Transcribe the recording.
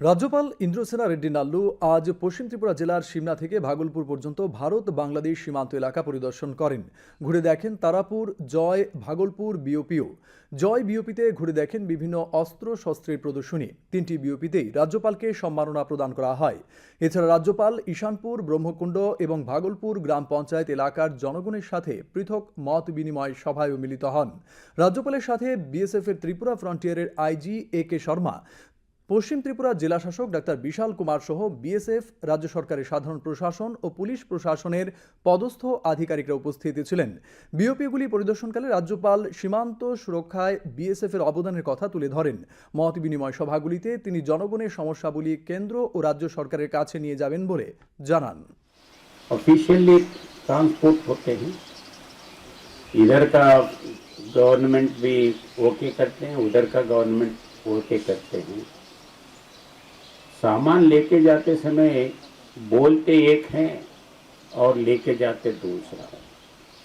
রাজ্যপাল ইন্দ্রসেনা রেড্ডি নাল্লু আজ পশ্চিম ত্রিপুরা জেলার সিমনা থেকে ভাগলপুর পর্যন্ত ভারত বাংলাদেশ সীমান্ত এলাকা পরিদর্শন করেন। ঘুরে দেখেন তারাপুর, জয়, ভাগলপুর, বিওপিও। জয় বিওপিতে ঘুরে দেখেন বিভিন্ন অস্ত্র শস্ত্রের প্রদর্শনী। তিনটি বিওপিতেই রাজ্যপালকে সম্মাননা প্রদান করা হয়। এছাড়া রাজ্যপাল ঈশানপুর, ব্রহ্মকুণ্ড এবং ভাগলপুর গ্রাম পঞ্চায়েত এলাকার জনগণের সাথে পৃথক মত বিনিময় সভায়ও মিলিত হন। রাজ্যপালের সাথে বিএসএফের ত্রিপুরা ফ্রন্টিয়ারের আইজি এ কে শর্মা পশ্চিম ত্রিপুরা জেলা শাসক ডাক্তার বিশাল কুমার সহ বিএসএফ রাজ্য সরকারের সাধারণ প্রশাসন ও পুলিশ প্রশাসনের পদস্থ আধিকারিকরা উপস্থিত ছিলেন বিওপিগুলি পরিদর্শনকালে রাজ্যপাল সীমান্ত সুরক্ষায় বিএসএফ এর অবদানের কথা তুলে ধরেন মত বিনিময় সভাগুলিতে তিনি জনগণের সমস্যাগুলি কেন্দ্র ও রাজ্য সরকারের কাছে নিয়ে যাবেন বলে জানান ऑफिशियली ट्रांसपोर्ट होते हैं इधर का गवर्नमेंट भी ओके करते हैं उधर का गवर्नमेंट ओके करते हैं सामान लेके जाते समय बोलते एक हैं और लेके जाते दूसरा